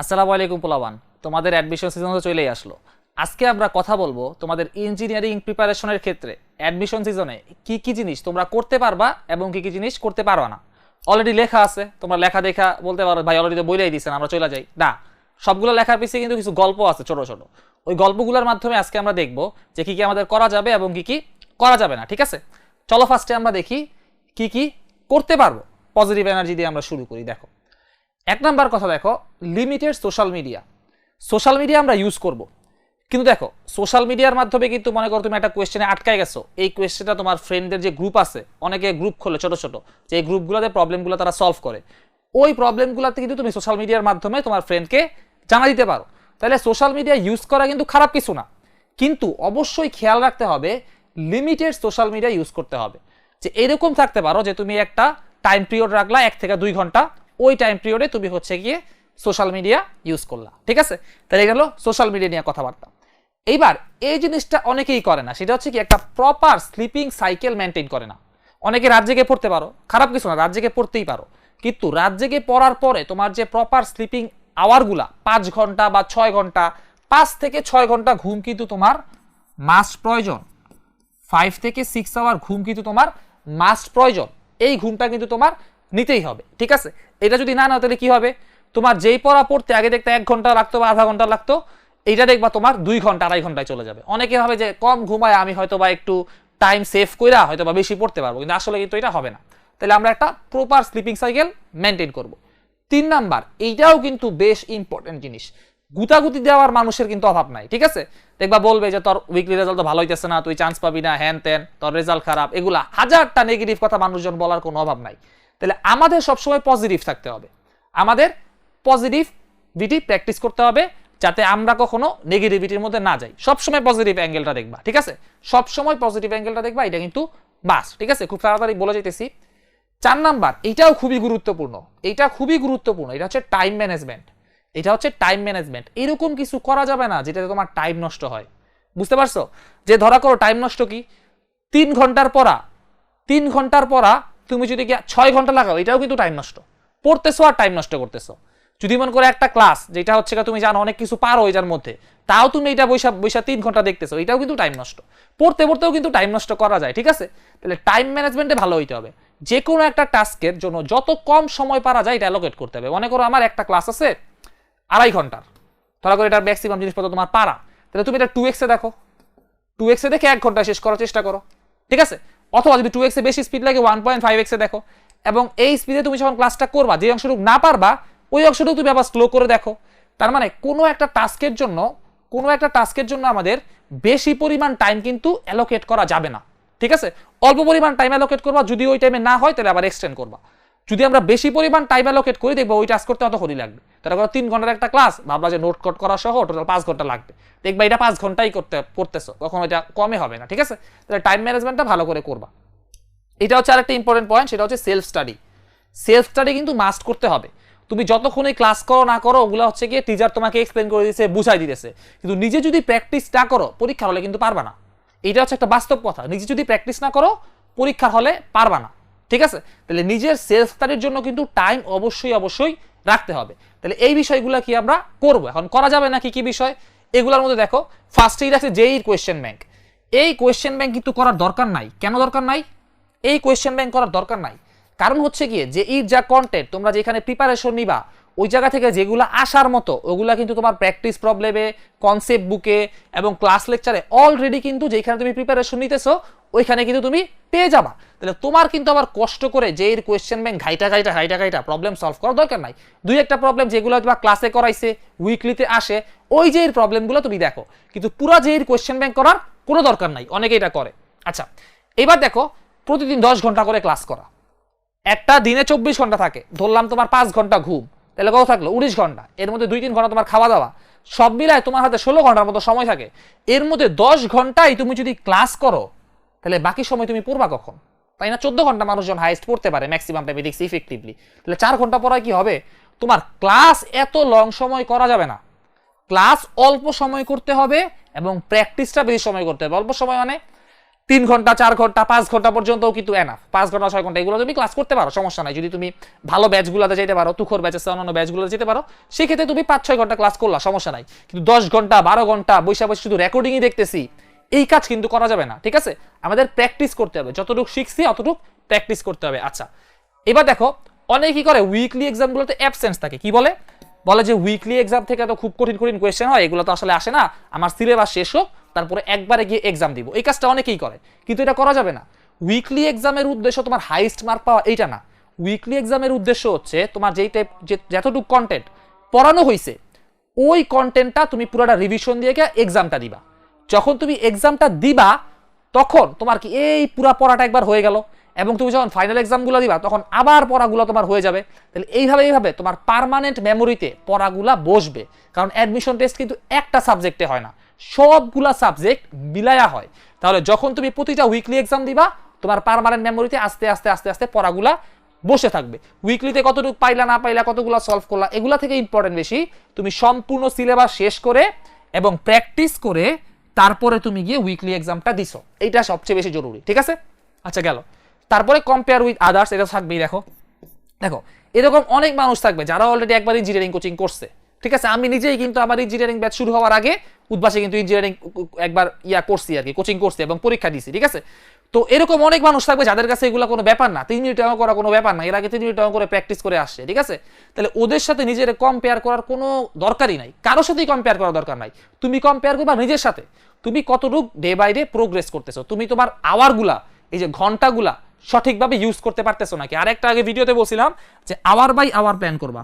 আসসালামু আলাইকুম পোলাবান, তোমাদের অ্যাডমিশন সিজন তো চলেই আসলো। আজকে আমরা কথা বলব তোমাদের ইঞ্জিনিয়ারিং প্রিপারেশনের ক্ষেত্রে অ্যাডমিশন সিজনে কি কি জিনিস তোমরা করতে পারবা এবং কি কি জিনিস করতে পারবা না। অলরেডি লেখা আছে, তোমরা লেখা দেখা বলতে পারো, ভাই অলরেডি তো বইলাই দিচ্ছেন আমরা চলে যাই। না, সবগুলো লেখার পিছিয়ে কিন্তু কিছু গল্প আছে ছোট ছোট। ওই গল্পগুলোর মাধ্যমে আজকে আমরা দেখব যে কি কি আমাদের করা যাবে এবং কি কি করা যাবে না, ঠিক আছে? চলো ফার্স্টে আমরা দেখি কি কি করতে পারব পজিটিভ এনার্জি দিয়ে আমরা শুরু করি, দেখো। এক নাম্বার কথা দেখো limited social media social media আমরা ইউজ করব। কিন্তু দেখো সোশ্যাল মিডিয়ার মাধ্যমে কিন্তু মনে করো তুমি একটা কোয়েশ্চেনে আটকায় গেছো। এই কোয়েশ্চেনটা তোমার ফ্রেন্ডদের যে গ্রুপ আছে, অনেকে গ্রুপ খোলে ছোট ছোট, যে এই গ্রুপগুলোতে প্রবলেমগুলো তারা সলভ করে। ওই প্রবলেমগুলোতে কিন্তু তুমি সোশ্যাল মিডিয়ার মাধ্যমে তোমার ফ্রেন্ডকে জানা দিতে পারো। তাহলে সোশ্যাল মিডিয়া ইউজ করা কিন্তু খারাপ কিছু না। কিন্তু অবশ্যই খেয়াল রাখতে হবে লিমিটেড সোশ্যাল মিডিয়া ইউজ করতে হবে। যে এরকম থাকতে পারো যে তুমি একটা টাইম পিরিয়ড রাখলা এক থেকে দুই ঘণ্টা ওই টাইম পিরিয়ডে তুমি হচ্ছে গিয়ে সোশ্যাল মিডিয়া ইউজ করলা, ঠিক আছে? তাহলে গেল সোশ্যাল মিডিয়া নিয়ে কথাবার্তা। এইবার এই জিনিসটা অনেকেই করে না, সেটা হচ্ছে কি একটা প্রপার স্লিপিং সাইকেল মেনটেন করে না। অনেকে রাত জেগে পড়তে পারো, খারাপ কিছু না, রাত জেগে পড়তেই পারো। কিন্তু রাত জেগে পড়ার পরে তোমার যে প্রপার স্লিপিং আওয়ারগুলা পাঁচ ঘণ্টা বা ছয় ঘণ্টা, পাঁচ থেকে ছয় ঘণ্টা ঘুম কিন্তু তোমার মাস্ট প্রয়োজন। ফাইভ থেকে সিক্স আওয়ার ঘুম কিন্তু তোমার মাস্ট প্রয়োজন। এই ঘুমটা কিন্তু তোমার নিতেই হবে, ঠিক আছে? এটা যদি না নাও, তাহলে কি হবে? তোমার যেই পড়া পড়তে আগে দেখতে এক ঘণ্টা লাগতো বা আধা ঘণ্টা লাগতো, এইটা দেখবা তোমার দুই ঘণ্টা, আড়াই ঘন্টায় চলে যাবে। অনেকে ভাবে যে কম ঘুমায়, আমি হয়তো বা একটু টাইম সেভ কইরা হয়তো বা বেশি পড়তে পারব, কিন্তু আসলে কিন্তু এটা হবে না। তাহলে আমরা একটা প্রপার স্লিপিং সাইকেল মেনটেন করব। তিন নাম্বার, এইটাও কিন্তু বেশ ইম্পর্টেন্ট জিনিস। গুতাগুতি দেওয়ার মানুষের কিন্তু অভাব নাই, ঠিক আছে? দেখবা বলবে যে তোর উইকলি রেজাল্ট তো ভালো হইতেছে না, তুই চান্স পাবি না, হ্যান ত্যান, তোর রেজাল্ট খারাপ, এগুলা হাজারটা নেগেটিভ কথা মানুষজন বলার কোনো অভাব নাই। তাহলে আমাদের সবসময় পজিটিভ থাকতে হবে। আমাদের পজিটিভিটি প্র্যাকটিস করতে হবে যাতে আমরা কখনো নেগেটিভিটির মধ্যে না যাই। সবসময় পজিটিভ অ্যাঙ্গেলটা দেখবা, ঠিক আছে? সবসময় পজিটিভ অ্যাঙ্গেলটা দেখবা, এটা কিন্তু বাস ঠিক আছে? খুব তাড়াতাড়ি বলে যেতেছি। চার নাম্বার এইটাও খুবই গুরুত্বপূর্ণ। এটা খুবই গুরুত্বপূর্ণ। এটা হচ্ছে টাইম ম্যানেজমেন্ট এটা হচ্ছে টাইম ম্যানেজমেন্ট এরকম কিছু করা যাবে না যেটাতে তোমার টাইম নষ্ট হয়। বুঝতে পারছ? যে ধরা করো টাইম নষ্ট কি? তিন ঘণ্টার পড়া। তিন ঘণ্টার পড়া তুমি যদি ছয় ঘণ্টা লাগাও, এটাও কিন্তু টাইম নষ্ট। পড়তেছো আর টাইম নষ্ট করতেছো। যদি মনে করে একটা ক্লাস যেটা হচ্ছে তুমি জানো অনেক কিছু পারো এটার মধ্যে, তাও তুমি এটা বৈশা বৈশা তিন ঘণ্টা দেখতেছো, এটাও কিন্তু টাইম নষ্ট। পড়তে পড়তেও কিন্তু টাইম নষ্ট করা যায়, ঠিক আছে? তাহলে টাইম ম্যানেজমেন্টে ভালো হইতে হবে। যে কোনো একটা টাস্কের জন্য যত কম সময় পারা যায়, এটা অ্যালোকেট করতে হবে। মনে করো আমার একটা ক্লাস আছে আড়াই ঘণ্টার। ধরা করে এটার ম্যাক্সিমাম জিনিসপত্র তোমার পারা। তাহলে তুমি এটা টু এক্সে দেখো। টু এক্সে দেখে এক ঘণ্টা শেষ করার চেষ্টা করো, ঠিক আছে? অথবা যদি টু এক্সে বেশি স্পিড লাগে ওয়ান পয়েন্ট ফাইভ এক্সে দেখো। এবং এই স্পিডে তুমি যখন ক্লাসটা করবা, যে অংশটুকু না পারবা, ওই অংশটুকু তুমি আবার স্লো করে দেখো। তার মানে কোনো একটা টাস্কের জন্য, কোনো একটা টাস্কের জন্য আমাদের বেশি পরিমাণ টাইম কিন্তু অ্যালোকেট করা যাবে না। ঠিক আছে? অল্প পরিমাণ টাইম অ্যালোকেট করবা, যদি ওই টাইমে না হয়, তাহলে আবার এক্সটেন্ড করবা। যদি আমরা বেশি পরিমাণ টাইম অ্যালোকেট করি দেখব ওই টাস্ক করতে অতক্ষণই লাগবে। তারা করো তিন ঘণ্টার একটা ক্লাস ভাবলা যে নোট কট করা সহ টোটাল পাঁচ ঘণ্টা লাগবে। দেখবা এটা পাঁচ ঘন্টাই করতে, করতেছো, কখনো এটা কমে হবে না, ঠিক আছে? তাহলে টাইম ম্যানেজমেন্টটা ভালো করে করবা। এটা হচ্ছে আরেকটা ইম্পর্টেন্ট পয়েন্ট সেটা হচ্ছে সেলফ স্টাডি সেলফ স্টাডি কিন্তু মাস্ট করতে হবে। তুমি যতক্ষণই ক্লাস করো না করো, ওগুলো হচ্ছে গিয়ে টিচার তোমাকে এক্সপ্লেন করে দিতেছে বুঝাই দিতেছে। কিন্তু নিজে যদি প্র্যাকটিস না করো, পরীক্ষার হলে কিন্তু পারবা না। এটা হচ্ছে একটা বাস্তব কথা। নিজে যদি প্র্যাকটিস না করো, পরীক্ষার হলে পারবা না। ঠিক আছে? তাহলে নিজের সেলফ স্টাডির জন্য কিন্তু টাইম অবশ্যই অবশ্যই রাখতে হবে। তাহলে এই বিষয়গুলো কি আমরা করব? এখন করা যাবে না কি কি বিষয়? এগুলোর মধ্যে দেখো ফার্স্ট এইড আছে জেই কোয়েশ্চেন ব্যাংক এই কোয়েশ্চেন ব্যাংক কিন্তু করার দরকার নাই। কেন দরকার নাই? এই কোয়েশ্চেন ব্যাংক করার দরকার নাই। কারণ হচ্ছে কি যে ইর যা কন্টেন্ট তোমরা যেখানে প্রিপারেশন নিবা ওই জায়গা থেকে যেগুলো আসার মতো, ওগুলা কিন্তু তোমার প্র্যাকটিস প্রবলেমে কনসেপ্ট বুকে এবং ক্লাস লেকচারে অলরেডি কিন্তু যেখানে তুমি প্রিপারেশন নিতেছো, ওইখানে কিন্তু তুমি পেয়ে যাবা। তাহলে তোমার কিন্তু আবার কষ্ট করে যে এর কোয়েশ্চেন ব্যাংক ঘাইটা ঘাইটা ঘাইটা ঘাইটা প্রবলেম সলভ করার দরকার নাই। দুই একটা প্রবলেম যেগুলো তোমার ক্লাসে করাইছে উইকলিতে আসে, ওই যে এর প্রবলেমগুলো তুমি দেখো। কিন্তু পুরা যে এর কোয়েশ্চেন ব্যাংক করার কোনো দরকার নাই, অনেকে এটা করে। আচ্ছা এবার দেখো, প্রতিদিন দশ ঘণ্টা করে ক্লাস করা। একটা দিনে চব্বিশ ঘণ্টা থাকে, ধরলাম তোমার পাঁচ ঘণ্টা ঘুম। তাহলে কত থাকল? উনিশ ঘণ্টা। এর মধ্যে দুই তিন ঘণ্টা তোমার খাওয়া দাওয়া। সব মিলায় তোমার হাতে ষোলো ঘণ্টার মতো সময় থাকে। এর মধ্যে দশ ঘন্টায় তুমি যদি ক্লাস করো, তাহলে বাকি সময় তুমি পড়বা কখন? তাই না? চোদ্দ ঘণ্টা মানুষজন হাইস্ট পড়তে পারে ম্যাক্সিমাম টাইমে দেখছি ইফেক্টিভলি তাহলে চার ঘণ্টা পড়ায় কি হবে? তোমার ক্লাস এত লং সময় করা যাবে না। ক্লাস অল্প সময় করতে হবে এবং প্র্যাকটিসটা বেশি সময় করতে হবে। অল্প সময় মানে তিন ঘণ্টা, চার ঘণ্টা, পাঁচ ঘণ্টা পর্যন্তও কিন্তু এনাফ পাঁচ ঘণ্টা, ছয় ঘণ্টা এগুলো তুমি ক্লাস করতে পারো, সমস্যা নাই। যদি তুমি ভালো ব্যাচগুলোতে যেতে পারো, তুখর ব্যাচের চেয়ে অন্যান্য ব্যাচগুলোতে যেতে পারো, সেক্ষেত্রে তুমি পাঁচ, ছয় ঘণ্টা ক্লাস করলা, সমস্যা নাই। কিন্তু দশ ঘণ্টা, বারো ঘণ্টা বৈশা বসে শুধু রেকর্ডিংই দেখতেছি, এই কাজ কিন্তু করা যাবে না, ঠিক আছে? আমাদের প্র্যাকটিস করতে হবে। যতটুকু শিখছি, অতটুকু প্র্যাকটিস করতে হবে। আচ্ছা এবার দেখো, অনেকে কি করে উইকলি এক্সামগুলোতে অ্যাবসেন্স থাকে। কি বলে? বলে যে উইকলি এক্সাম থেকে তো খুব কঠিন কঠিন কোয়েশ্চেন হয়, এগুলো তো আসলে আসে না। আমার সিলেবাস শেষ হোক তারপরে একবারে গিয়ে এক্সাম দিব। এই কাজটা অনেকেই করে, কিন্তু এটা করা যাবে না। উইকলি এক্সামের উদ্দেশ্য তোমার হাইস্ট মার্ক পাওয়া, এইটা না। উইকলি এক্সামের উদ্দেশ্য হচ্ছে তোমার যেই টাইপ যে যতটুকু কন্টেন্ট পড়ানো হয়েছে ওই কন্টেন্টটা তুমি পুরোটা রিভিশন দিয়ে গিয়ে এক্সামটা দিবা। যখন তুমি এক্সামটা দিবা, তখন তোমার কি এই পুরা পড়াটা একবার হয়ে গেল, এবং তুমি যখন ফাইনাল এক্সামগুলো দিবা, তখন আবার পড়াগুলো তোমার হয়ে যাবে। তাহলে এইভাবে এইভাবে তোমার পার্মানেন্ট মেমোরিতে পড়াগুলা বসবে। কারণ অ্যাডমিশন টেস্ট কিন্তু একটা সাবজেক্টে হয় না। সবগুলা সাবজেক্ট মিলায়া হয়। তাহলে যখন তুমি প্রতিটা উইকলি এক্সাম দিবা, তোমার পার্মানেন্ট মেমোরিতে আস্তে আস্তে আস্তে আস্তে পড়াগুলা বসে থাকবে। উইকলিতে কতটুকু পাইলা, না পাইলা, কতগুলো সলভ করলা, এগুলা থেকে ইম্পর্টেন্ট বেশি। তুমি সম্পূর্ণ সিলেবাস শেষ করে এবং প্র্যাকটিস করে তারপরে তুমি গিয়ে উইকলি এক্সামটা দিছো। এইটা সবচেয়ে বেশি জরুরি, ঠিক আছে? আচ্ছা গেল। তারপরে কম্পেয়ার উইথ আদার্স এটা থাকবেই, দেখো। দেখো, এরকম অনেক মানুষ থাকবে যারা অলরেডি একবার ইঞ্জিনিয়ারিং কোচিং করছে, ঠিক আছে? আমি নিজেই কিন্তু আমার ইঞ্জিনিয়ারিং ব্যাচ শুরু হওয়ার আগে উদ্বাসে কিন্তু ইঞ্জিনিয়ারিং একবার ইয়া করছি আর কি কোচিং করছি এবং পরীক্ষা দিছি, ঠিক আছে? তো এরকম অনেক মানুষ থাকবে যাদের কাছে এগুলো কোনো ব্যাপার না, তিন মিনিট করা কোনো ব্যাপার না, এর আগে তিন মিনিট করে প্র্যাকটিস করে আসছে, ঠিক আছে? তাহলে ওদের সাথে নিজের কম্পেয়ার করার কোনো দরকারই নাই, কারোর সাথেই কম্পেয়ার করার দরকার নাই। তুমি কম্পেয়ার করবা নিজের সাথে, তুমি কতটুক ডে বাই ডে প্রোগ্রেস করতেছো, তুমি তোমার আওয়ারগুলা এই যে ঘন্টাগুলা সঠিকভাবে ইউজ করতে পারতেছো নাকি? আরেকটা আগে ভিডিওতে বলছিলাম যে আওয়ার বাই আওয়ার প্ল্যান করবা।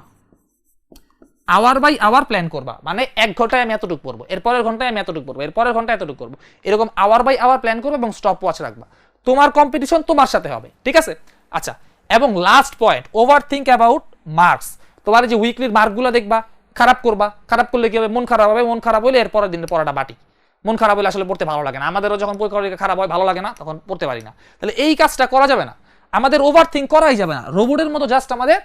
আওয়ার বাই আওয়ার প্ল্যান করবা। মানে এক ঘন্টায় আমি এতটুকু পড়ব এরপরের ঘন্টায় আমি এতটুকু পড়ব এরপরের ঘন্টায় এতটুকু করব এরকম আওয়ার বাই আওয়ার প্ল্যান করব এবং স্টপ ওয়াচ রাখবা। তোমার কম্পিটিশন তোমার সাথে হবে, ঠিক আছে? আচ্ছা এবং last point over think about marks তোমার যে উইকলির মার্কগুলো দেখবা, খারাপ করবা, খারাপ করলে কি হবে? মন খারাপ হবে, মন খারাপ হলে এরপরের দিনের পড়াটা বাটি। মন খারাপ হলে আসলে পড়তে ভালো লাগে না। আমাদেরও যখন পরীক্ষা খারাপ হয়, ভালো লাগে না, তখন পড়তে পারি না। তাহলে এই কাজটা করা যাবে না। আমাদের ওভার থিঙ্ক করাই যাবে না। রোবটের মতো জাস্ট আমাদের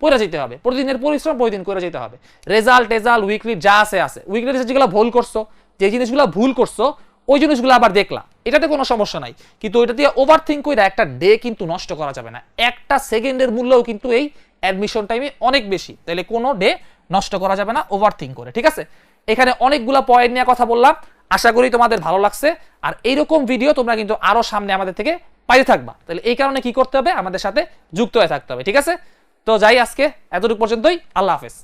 পড়ে যেতে হবে। প্রতিদিনের পরিশ্রম প্রতিদিন করে যেতে হবে। রেজাল্ট টেজাল্ট উইকলি যা আছে আছে। উইকলি যেগুলো ভুল করছ, যে জিনিসগুলো ভুল করছ, ওই জিনিসগুলো আবার দেখলা। এটাতে কোনো সমস্যা নাই। কিন্তু ওইটা দিয়ে ওভার থিঙ্ক করে একটা ডে কিন্তু নষ্ট করা যাবে না। একটা সেকেন্ডের মূল্যও কিন্তু এই অ্যাডমিশন টাইমে অনেক বেশি। তাহলে কোনো ডে নষ্ট করা যাবে না ওভার থিঙ্ক করে। ঠিক আছে? এখানে অনেকগুলো পয়েন্ট নিয়ে কথা বললাম। আশা করি তোমাদের ভালো লাগছে। আর এইরকম ভিডিও তোমরা কিন্তু আরও সামনে আমাদের থেকে পাইতে থাকবা। তাহলে এই কারণে কি করতে হবে? আমাদের সাথে যুক্ত হয়ে থাকতে হবে। ঠিক আছে? তো যাই আজকে এতটুকু পর্যন্তই আল্লাহ হাফেজ।